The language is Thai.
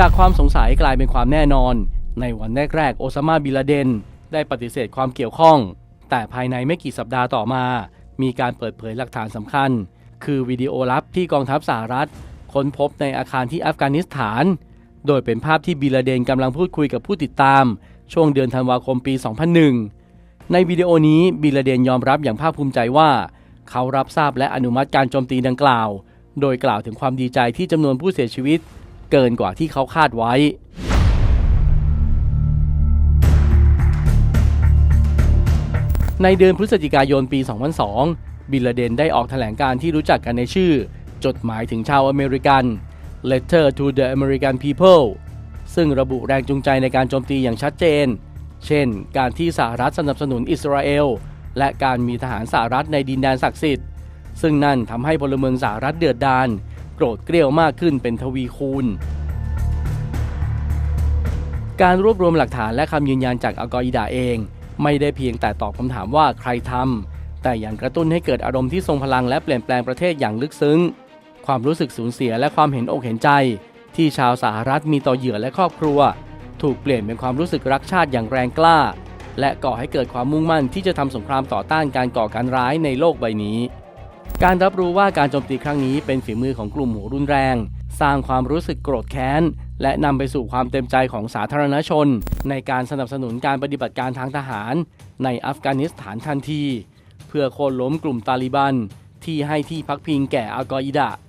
จากความสงสัยกลายเป็นความแน่นอน ในวันแรกๆ โอซามาบิลาเดน ได้ปฏิเสธความเกี่ยวข้อง แต่ภายในไม่กี่สัปดาห์ต่อมา มีการเปิดเผยหลักฐานสำคัญ คือวิดีโอลับที่กองทัพสหรัฐ ค้นพบในอาคารที่อัฟกานิสถาน โดยเป็นภาพที่บิลาเดนกำลังพูดคุยกับผู้ติดตาม ช่วงเดือนธันวาคมปี 2001 ในวิดีโอนี้บิลาเดนยอมรับอย่างภาคภูมิใจว่า เขารับทราบและอนุมัติการโจมตีดังกล่าว โดยกล่าวถึงความดีใจที่จำนวนผู้เสียชีวิต เกินกว่าที่เขาคาดไว้ ในเดือนพฤศจิกายนปี 2002 บิลเดนได้ออกแถลงการที่รู้จักกันในชื่อ จดหมายถึงชาวอเมริกัน Letter to the American People ซึ่งระบุแรงจูงใจในการโจมตีอย่างชัดเจน เช่น การที่สหรัฐสนับสนุนอิสราเอล และการมีทหารสหรัฐในดินแดนศักดิ์สิทธิ์ ซึ่งนั่นทำให้พลเมืองสหรัฐเดือดดาล โกรธเกรี้ยวมากขึ้นเป็นทวีคูณ การรวบรวมหลักฐานและคำยืนยันจากอัลกออิดาเอง ไม่ได้เพียงแต่ตอบคำถามว่าใครทำแต่ยังกระตุ้นให้เกิดอารมณ์ที่ทรงพลังและเปลี่ยนแปลงประเทศอย่างลึกซึ้ง ความรู้สึกสูญเสียและความเห็นอกเห็นใจ ที่ชาวสหรัฐมีต่อเหยื่อและครอบครัว ถูกเปลี่ยนเป็นความรู้สึกรักชาติอย่างแรงกล้าและก่อให้เกิดความมุ่งมั่นที่จะทำสงครามต่อต้านการก่อการร้ายในโลกใบนี้ การรับรู้ว่าการโจมตีครั้งนี้เป็นฝีมือของกลุ่มหัวรุนแรง สร้างความรู้สึกโกรธแค้น และนำไปสู่ความเต็มใจของสาธารณชน ในการสนับสนุนการปฏิบัติการทางทหาร ในอัฟกานิสถานทันที เพื่อโค่นล้มกลุ่มตาลิบัน ที่ให้ที่พักพิงแก่อัลกออิดะ